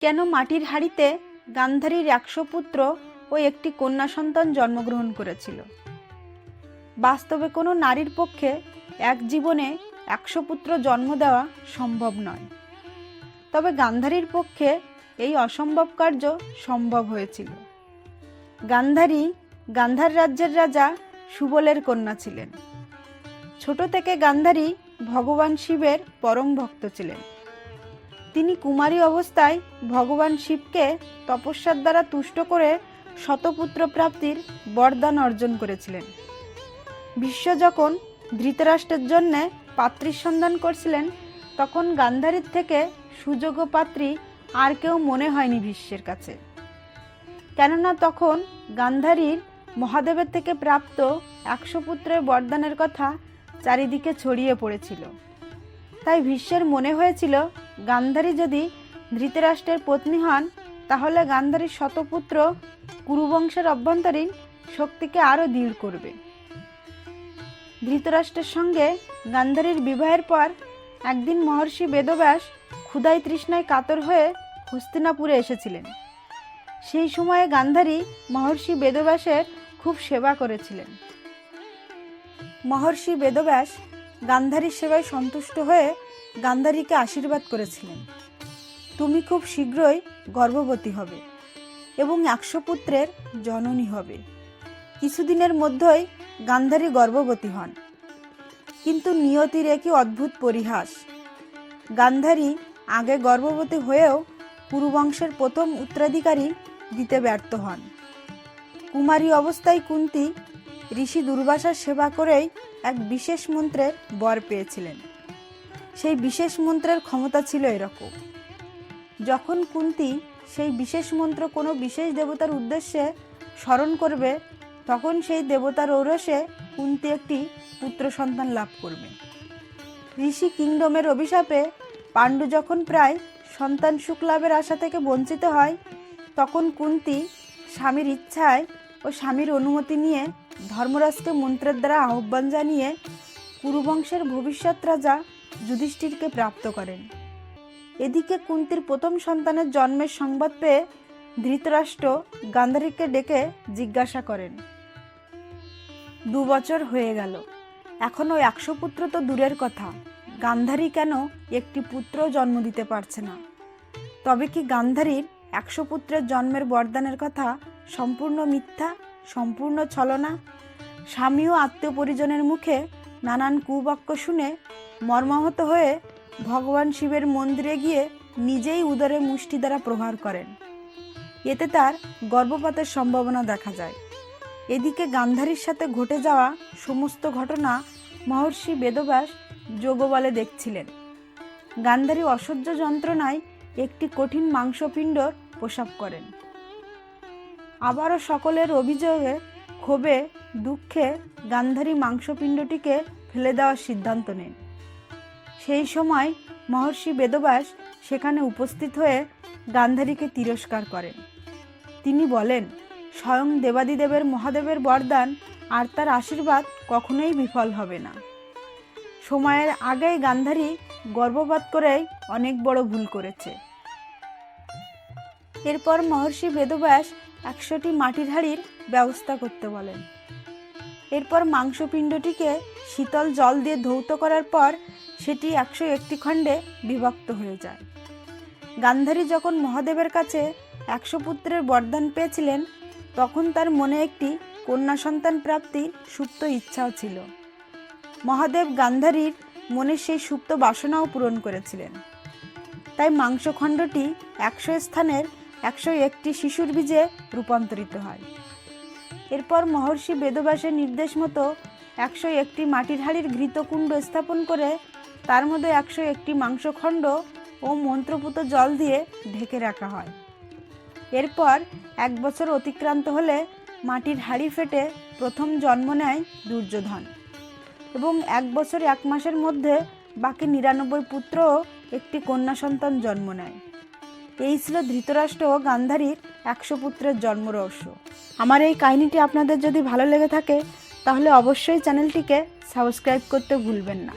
কেন মাটির হাড়িতে গান্ধারীর একশো পুত্র ও একটি কন্যা সন্তান জন্মগ্রহণ করেছিল? বাস্তবে কোনো নারীর পক্ষে এক জীবনে একশো পুত্র জন্ম দেওয়া সম্ভব নয়। তবে গান্ধারীর পক্ষে এই অসম্ভব কার্য সম্ভব হয়েছিল। গান্ধারী গান্ধার রাজ্যের রাজা সুবলের কন্যা ছিলেন। ছোট থেকে গান্ধারী ভগবান শিবের পরম ভক্ত ছিলেন। তিনি কুমারী অবস্থায় ভগবান শিবকে তপস্যার দ্বারা তুষ্ট করে শতপুত্র প্রাপ্তির বরদান অর্জন করেছিলেন। বিশ্ব যখন ধৃতরাষ্ট্রের জন্য পাত্রীর সন্ধান করছিলেন, তখন গান্ধারীর থেকে সুযোগ্য পাত্রী আর কেউ মনে হয়নি ভীষ্মের কাছে। কেননা তখন গান্ধারীর মহাদেবের থেকে প্রাপ্ত একশো পুত্রের বরদানের কথা চারিদিকে ছড়িয়ে পড়েছিল। তাই ভীষ্মের মনে হয়েছিল গান্ধারী যদি ধৃতরাষ্ট্রের পত্নী হন, তাহলে গান্ধারীর শতপুত্র কুরুবংশের অভ্যন্তরীণ শক্তিকে আরও দৃঢ় করবে। ধৃতরাষ্ট্রের সঙ্গে গান্ধারীর বিবাহের পর একদিন মহর্ষি বেদব্যাস ক্ষুদাই তৃষ্ণায় কাতর হয়ে হস্তিনাপুরে এসেছিলেন। সেই সময়ে গান্ধারী মহর্ষি বেদব্যাসের খুব সেবা করেছিলেন। মহর্ষি বেদব্যাস গান্ধারীর সেবায় সন্তুষ্ট হয়ে গান্ধারীকে আশীর্বাদ করেছিলেন। তুমি খুব শীঘ্রই গর্ভবতী হবে এবং একশো পুত্রের জননী হবে। কিছুদিনের মধ্যেই গান্ধারী গর্ভবতী হন। কিন্তু নিয়তির একই অদ্ভুত পরিহাস। গান্ধারী আগে গর্ভবতী হয়েও কুরুবংশের প্রথম উত্তরাধিকারী দিতে ব্যর্থ হন। কুমারী অবস্থায় কুন্তি ঋষি দুর্বাসার সেবা করেই এক বিশেষ মন্ত্রের বর পেয়েছিলেন। সেই বিশেষ মন্ত্রের ক্ষমতা ছিল এরকম। যখন কুন্তি সেই বিশেষ মন্ত্র কোনো বিশেষ দেবতার উদ্দেশ্যে স্মরণ করবে, তখন সেই দেবতার ঔরসে কুন্তি একটি পুত্র সন্তান লাভ করবে। ঋষি কিংডমের অভিশাপে পাণ্ডু যখন প্রায় সন্তান সুখ লাভের আশা থেকে বঞ্চিত হয়, তখন কুন্তি স্বামীর ইচ্ছায় ও স্বামীর অনুমতি নিয়ে ধর্মরাজকে মন্ত্রের দ্বারা আহ্বান জানিয়ে কুরুবংশের ভবিষ্যৎ রাজা যুধিষ্ঠিরকে প্রাপ্ত করেন। এদিকে কুন্তির প্রথম সন্তানের জন্মের সংবাদ পেয়ে ধৃতরাষ্ট্র গান্ধারীকে ডেকে জিজ্ঞাসা করেন, দু বছর হয়ে গেল এখনও একশো পুত্র তো দূরের কথা, গান্ধারী কেন একটি পুত্র জন্ম দিতে পারছে না? তবে কি গান্ধারীর একশো পুত্রের জন্মের বরদানের কথা সম্পূর্ণ মিথ্যা, সম্পূর্ণ ছলনা? স্বামী ও আত্মীয় পরিজনের মুখে নানান কুবাক্য শুনে মর্মাহত হয়ে ভগবান শিবের মন্দিরে গিয়ে নিজেই উদরে মুষ্টি দ্বারা প্রহার করেন। এতে তার গর্ভপাতের সম্ভাবনা দেখা যায়। এদিকে গান্ধারীর সাথে ঘটে যাওয়া সমস্ত ঘটনা মহর্ষি বেদব্যাস যোগবলে দেখছিলেন। গান্ধারী অসহ্য যন্ত্রণায় একটি কঠিন মাংসপিণ্ড প্রসাব করেন। আবারও সকলের অভিযোগে ক্ষোভে দুঃখে গান্ধারী মাংসপিণ্ডটিকে ফেলে দেওয়ার সিদ্ধান্ত নেন। সেই সময় মহর্ষি বেদব্যাস সেখানে উপস্থিত হয়ে গান্ধারীকে তিরস্কার করেন। তিনি বলেন, স্বয়ং দেবাদিদেবের মহাদেবের বরদান আর তার আশীর্বাদ কখনোই বিফল হবে না। সময়ের আগেই গান্ধারী গর্ভপাত করেই অনেক বড় ভুল করেছে। এরপর মহর্ষি বেদব্যাস একশোটি মাটির হাড়ির ব্যবস্থা করতে বলেন। এরপর মাংসপিণ্ডটিকে শীতল জল দিয়ে ধৌত করার পর সেটি একশো একটি খণ্ডে বিভক্ত হয়ে যায়। গান্ধারী যখন মহাদেবের কাছে একশো পুত্রের বরদান পেয়েছিলেন, তখন তার মনে একটি কন্যা সন্তান প্রাপ্তি সুপ্ত ইচ্ছাও ছিল। মহাদেব গান্ধারীর মনের সেই সুপ্ত বাসনাও পূরণ করেছিলেন। তাই মাংসখণ্ডটি একশো স্থানের একশো একটি শিশুর বীজে রূপান্তরিত হয়। এরপর মহর্ষি বেদব্যাসের নির্দেশ মতো একশো একটি মাটির হাড়ির ঘৃতকুণ্ড স্থাপন করে তার মধ্যে একশো একটি মাংসখণ্ড ও মন্ত্রপুত জল দিয়ে ঢেকে রাখা হয়। এরপর এক বছর অতিক্রান্ত হলে মাটির হাড়ি ফেটে প্রথম জন্ম নেয় দুর্যোধন এবং এক বছর এক মাসের মধ্যে বাকি নিরানব্বই পুত্র ও একটি কন্যা সন্তান জন্ম নেয়। এই ছিল ধৃতরাষ্ট্র ও গান্ধারীর একশো পুত্রের জন্ম রহস্য। আমার এই কাহিনীটি আপনাদের যদি ভালো লেগে থাকে, তাহলে অবশ্যই চ্যানেলটিকে সাবস্ক্রাইব করতে ভুলবেন না।